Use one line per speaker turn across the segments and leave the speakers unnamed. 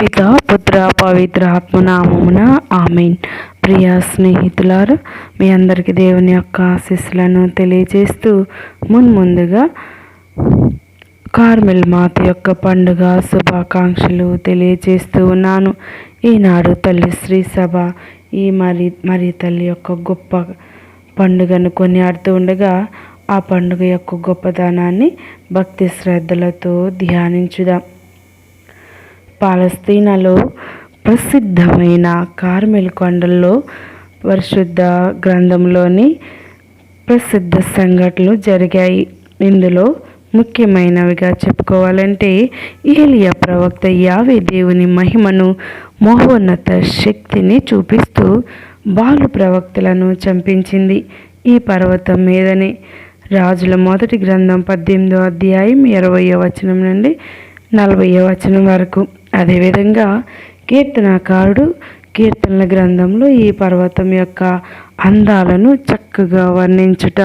పిత పుత్ర పవిత్ర ఆత్మనామమున ఆమెన్. ప్రియ స్నేహితులారు మీ అందరికీ దేవుని యొక్క ఆశీస్సులను తెలియజేస్తూ మున్ముందుగా కార్మెల్ మాత యొక్క పండుగ శుభాకాంక్షలు తెలియజేస్తూ ఉన్నాను. ఈనాడు తల్లి శ్రీ సభ ఈ మరి మరి తల్లి యొక్క గొప్ప పండుగను కొనియాడుతూ ఉండగా ఆ పండుగ యొక్క గొప్పదనాన్ని భక్తి శ్రద్ధలతో ధ్యానించుదాం. పాలస్తీనాలో ప్రసిద్ధమైన కార్మెల్ కొండల్లో పరిశుద్ధ గ్రంథంలోని ప్రసిద్ధ సంఘటనలు జరిగాయి. ఇందులో ముఖ్యమైనవిగా చెప్పుకోవాలంటే ఏలియా ప్రవక్త యావే దేవుని మహిమను మహోన్నత శక్తిని చూపిస్తూ బాలు ప్రవక్తలను చంపించింది ఈ పర్వతం మీదనే. రాజుల మొదటి గ్రంథం పద్దెనిమిదో అధ్యాయం ఇరవయో వచనం నుండి నలభయో వచనం వరకు. అదేవిధంగా కీర్తనాకారుడు కీర్తనల గ్రంథంలో ఈ పర్వతం యొక్క అందాలను చక్కగా వర్ణించుట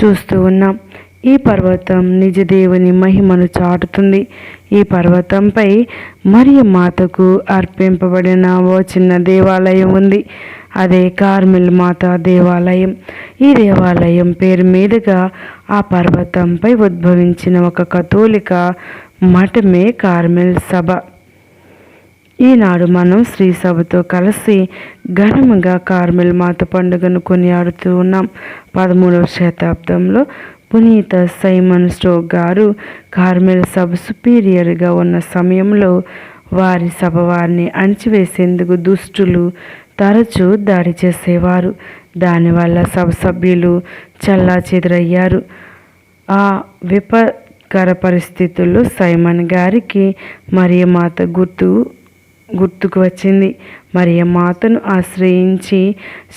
చూస్తూ ఉన్నాం. ఈ పర్వతం నిజదేవుని మహిమను చాటుతుంది. ఈ పర్వతంపై మరియు మాతకు అర్పింపబడిన ఓ చిన్న దేవాలయం ఉంది. అదే కార్మిల్ మాత దేవాలయం. ఈ దేవాలయం పేరు మీదుగా ఆ పర్వతంపై ఉద్భవించిన ఒక కథోలిక మఠమే కార్మిల్ సభ. ఈనాడు మనం శ్రీ సభతో కలిసి ఘనముగా కార్మెల్ మాత పండుగను కొనియాడుతూ ఉన్నాం. పదమూడవ శతాబ్దంలో పునీత సైమన్ స్టోక్ గారు కార్మిల్ సభ సుపీరియర్గా ఉన్న సమయంలో వారి సభ వారిని అణిచివేసేందుకు దుష్టులు తరచూ దాడి చేసేవారు. దానివల్ల సభ సభ్యులు చల్లా చెదురయ్యారు ఆ విపత్కర పరిస్థితుల్లో సైమన్ గారికి మరియమాత గుర్తు గుర్తుకు వచ్చింది. మరియ మాతను ఆశ్రయించి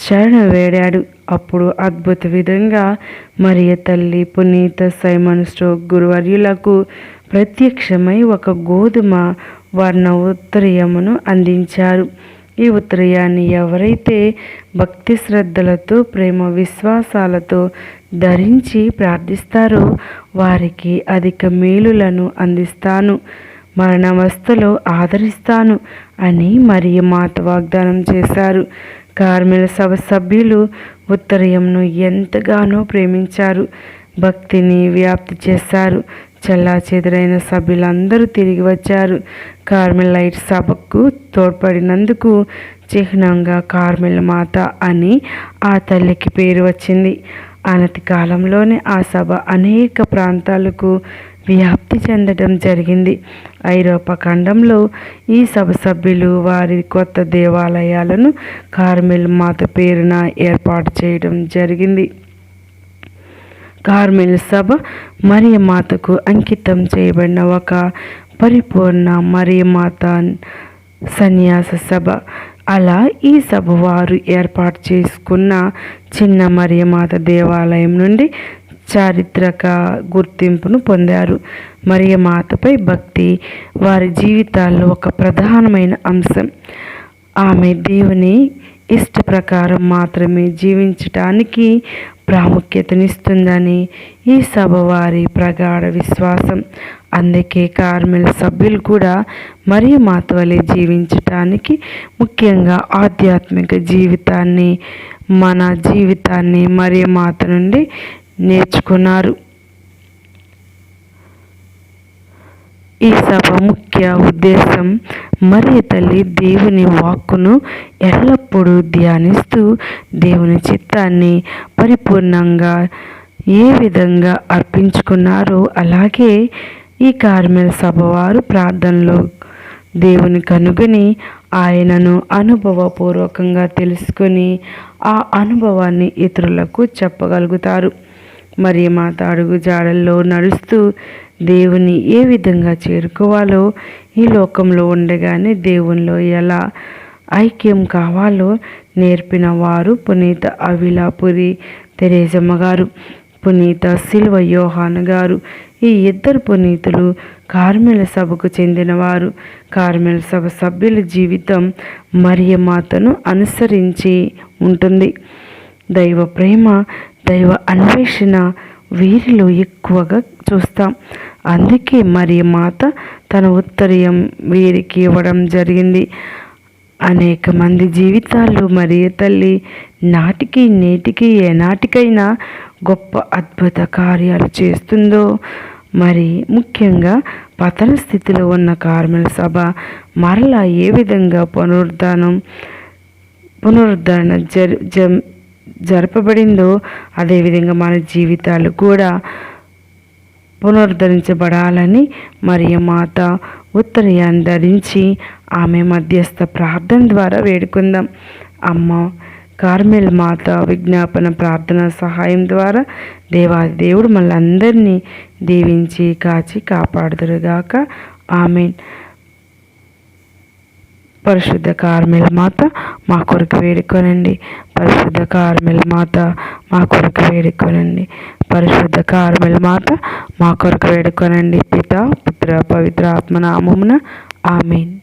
శరణ వేడాడు. అప్పుడు అద్భుత విధంగా మరియ తల్లి పునీత సైమన్ స్టోక్ గురువర్యులకు ప్రత్యక్షమై ఒక గోధుమ వర్ణ ఉత్తరీయమును అందించారు. ఈ ఉత్తరయాన్ని ఎవరైతే భక్తి శ్రద్ధలతో ప్రేమ విశ్వాసాలతో ధరించి ప్రార్థిస్తారో వారికి అధిక మేలులను అందిస్తాను. మరణవస్థలో ఆదరిస్తాను అని మరియు మాత వాగ్దానం చేశారు. కార్మిల సభ సభ్యులు ఉత్తరయంను ఎంతగానో ప్రేమించారు. భక్తిని వ్యాప్తి చేశారు. చల్లా చెదురైన సభ్యులందరూ తిరిగి వచ్చారు. కార్మెలైట్ సభకు తోడ్పడినందుకు చిహ్నంగా కార్మెల్ మాత అని ఆ తల్లికి పేరు వచ్చింది. అనతి కాలంలోనే ఆ సభ అనేక ప్రాంతాలకు వ్యాప్తి చెందడం జరిగింది. ఐరోపా ఖండంలో ఈ సభ సభ్యులు వారి కొత్త దేవాలయాలను కార్మెల్ మాత పేరున ఏర్పాటు చేయడం జరిగింది. కార్మెల్ సభ మరియ మాతకు అంకితం చేయబడిన ఒక పరిపూర్ణ మరియ మాత సన్యాస సభ. అలా ఈ సభ వారు ఏర్పాటు చేసుకున్న చిన్న మరియమాత దేవాలయం నుండి చారిత్రక గుర్తింపును పొందారు. మరియ మాతపై భక్తి వారి జీవితాల్లో ఒక ప్రధానమైన అంశం. ఆమె దేవుని ఇష్ట ప్రకారం మాత్రమే జీవించటానికి ప్రాముఖ్యతనిస్తుందని ఈ సభ వారి ప్రగాఢ విశ్వాసం. అందుకే కార్మిల సభ్యులు కూడా మరియు మాత వలె జీవించటానికి ముఖ్యంగా ఆధ్యాత్మిక జీవితాన్ని మన జీవితాన్ని మరియు మాత నుండి నేర్చుకున్నారు. ఈ సభ ముఖ్య ఉద్దేశం మరి తల్లి దేవుని వాక్కును ఎల్లప్పుడూ ధ్యానిస్తూ దేవుని చిత్తాన్ని పరిపూర్ణంగా ఏ విధంగా అర్పించుకున్నారో అలాగే ఈ కార్మెల్ సభ వారు ప్రార్థనలో దేవుని కనుగొని ఆయనను అనుభవపూర్వకంగా తెలుసుకొని ఆ అనుభవాన్ని ఇతరులకు చెప్పగలుగుతారు. మరి మాత అడుగు జాడల్లో నడుస్తూ దేవుని ఏ విధంగా చేరుకోవాలో ఈ లోకంలో ఉండగానే దేవునిలో ఎలా ఐక్యం కావాలో నేర్పిన వారు పునీత అవిలాపురి తెరేజమ్మ గారు పునీత శిల్వ యోహాన్ గారు ఈ ఇద్దరు పునీతులు కార్మిల సభకు చెందినవారు. కార్మిల సభ సభ్యుల జీవితం మరియమాతను అనుసరించి ఉంటుంది. దైవ ప్రేమ దైవ అన్వేషణ వీరిలో ఎక్కువగా చూస్తాం. అందుకే మరి మాత తన ఉత్తరీయం వీరికి ఇవ్వడం జరిగింది. అనేక మంది జీవితాల్లో మరియు తల్లి నాటికి నేటికి ఏనాటికైనా గొప్ప అద్భుత కార్యాలు చేస్తుందో మరి ముఖ్యంగా పతన స్థితిలో ఉన్న కార్మిక సభ మరలా ఏ విధంగా పునరుద్ధానం పునరుద్ధరణ జరి జం జరపబడిందో అదేవిధంగా మన జీవితాలు కూడా పునరుద్ధరించబడాలని మరియు మాత ఉత్తరయాన్ని ధరించి ఆమె మధ్యస్థ ప్రార్థన ద్వారా వేడుకుందాం. అమ్మ కార్మెల్ మాత విజ్ఞాపన ప్రార్థన సహాయం ద్వారా దేవాది దేవుడు మళ్ళందరినీ దీవించి కాచి కాపాడుదురుగాక. ఆమె పరిశుద్ధ కార్మిల మాత మా కొరకు వేడుకొనండి. పరిశుద్ధ కార్మిల మాత మా కొరకు వేడుకొనండి. పరిశుద్ధ కార్మిల మాత మా కొరకు వేడుకొనండి. పిత పుత్ర పవిత్ర ఆత్మనామమున ఆమెన్.